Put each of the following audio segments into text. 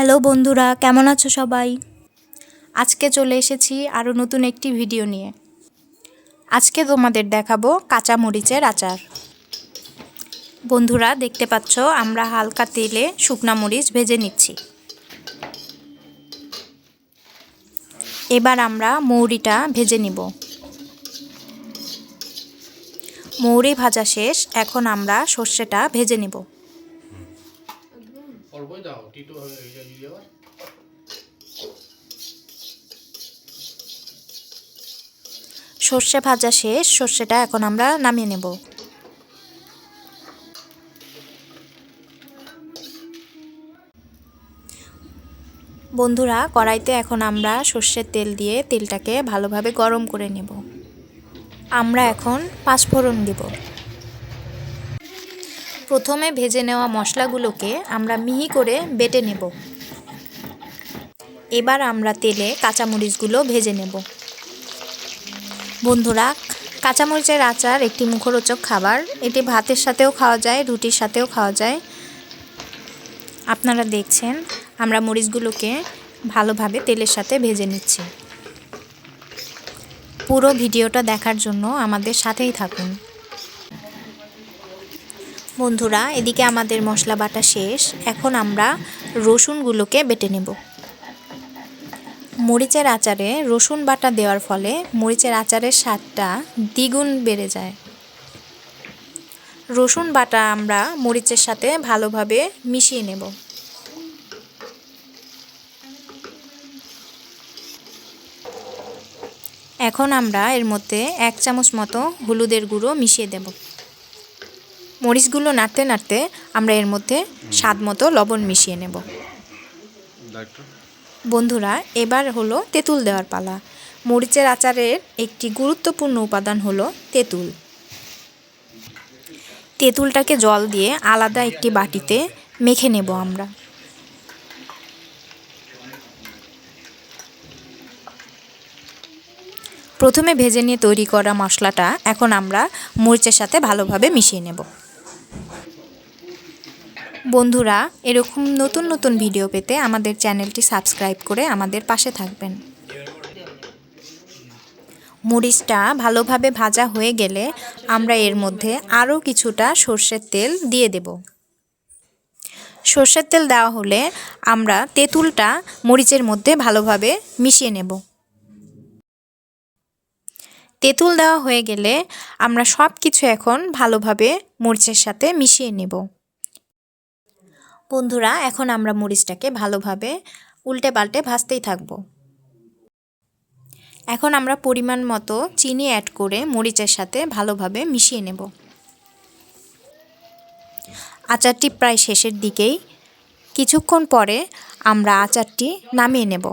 Hello বন্ধুরা, কেমন আছো সবাই? আজকে চলে এসেছি আরও নতুন একটি ভিডিও নিয়ে। আজকে তোমাদের দেখাবো কাঁচা মরিচের আচার। বন্ধুরা, দেখতে পাচ্ছ, আমরা হালকা তেলে শুকনা মরিচ ভেজে নিচ্ছি। এবার আমরা মৌরিটা ভেজে নিব। মৌরি ভাজা শেষ, এখন আমরা সর্ষেটা ভেজে নেব। অল্পই দাও, টিটো হয়ে যদি আবার সর্ষে ভাজা শেষ, সর্ষেটা এখন আমরা নামিয়ে নেব। বন্ধুরা, কড়াইতে এখন আমরা সর্ষের তেল দিয়ে তেলটাকে ভালোভাবে গরম করে নেব। আমরা এখন পাঁচফোড়ন দেব। প্রথমে ভেজে নেওয়া মশলাগুলোকে আমরা মিহি করে বেটে নেব। এবার আমরা তেলে কাঁচামরিচগুলো ভেজে নেব। বন্ধুরা, কাঁচামরিচের আচার একটি মুখরোচক খাবার। এটি ভাতের সাথেও খাওয়া যায়, রুটির সাথেও খাওয়া যায়। আপনারা দেখছেন, আমরা মরিচগুলোকে ভালোভাবে তেলের সাথে ভেজে নিচ্ছি। পুরো ভিডিওটা দেখার জন্য আমাদের সাথেই থাকুন। বন্ধুরা, এদিকে আমাদের মশলা বাটা শেষ। এখন আমরা রসুনগুলোকে বেটে নেব। মরিচের আচারে রসুন বাটা দেওয়ার ফলে মরিচের আচারের স্বাদটা দ্বিগুণ বেড়ে যায়। রসুন বাটা আমরা মরিচের সাথে ভালোভাবে মিশিয়ে নেব। এখন আমরা এর মধ্যে এক চামচ মতো হলুদের গুঁড়ো মিশিয়ে দেব। মরিচগুলো নাড়তে নাড়তে আমরা এর মধ্যে স্বাদ মতো লবণ মিশিয়ে নেব। বন্ধুরা এবার হলো তেঁতুল দেওয়ার পালা। মরিচের আচারের একটি গুরুত্বপূর্ণ উপাদান হলো তেঁতুল। তেঁতুলটাকে জল দিয়ে আলাদা একটি বাটিতে মেখে নেব আমরা। প্রথমে ভেজে নিয়ে তৈরি করা মশলাটা এখন আমরা মরিচের সাথে ভালোভাবে মিশিয়ে নেব। বন্ধুরা, এরকম নতুন নতুন ভিডিও পেতে আমাদের চ্যানেলটি সাবস্ক্রাইব করে আমাদের পাশে থাকবেন। মরিচটা ভালোভাবে ভাজা হয়ে গেলে আমরা এর মধ্যে আরও কিছুটা সর্ষের তেল দিয়ে দেব। সর্ষের তেল দেওয়া হলে আমরা তেঁতুলটা মরিচের মধ্যে ভালোভাবে মিশিয়ে নেব। তেঁতুল দেওয়া হয়ে গেলে আমরা সব কিছু এখন ভালোভাবে মরিচের সাথে মিশিয়ে নেব। বন্ধুরা, এখন আমরা মরিচটাকে ভালোভাবে উল্টে পাল্টে ভাজতেই থাকব। এখন আমরা পরিমাণ মতো চিনি অ্যাড করে মরিচের সাথে ভালোভাবে মিশিয়ে নেব। আচারটি প্রায় শেষের দিকেই। কিছুক্ষণ পরে আমরা আচারটি নামিয়ে নেব।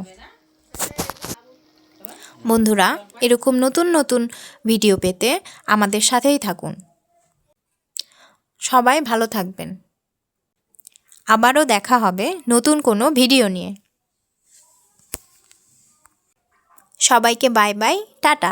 বন্ধুরা, এরকম নতুন নতুন ভিডিও পেতে আমাদের সাথেই থাকুন। সবাই ভালো থাকবেন। আবারও দেখা হবে নতুন কোনো ভিডিও নিয়ে। সবাইকে বাই বাই টাটা।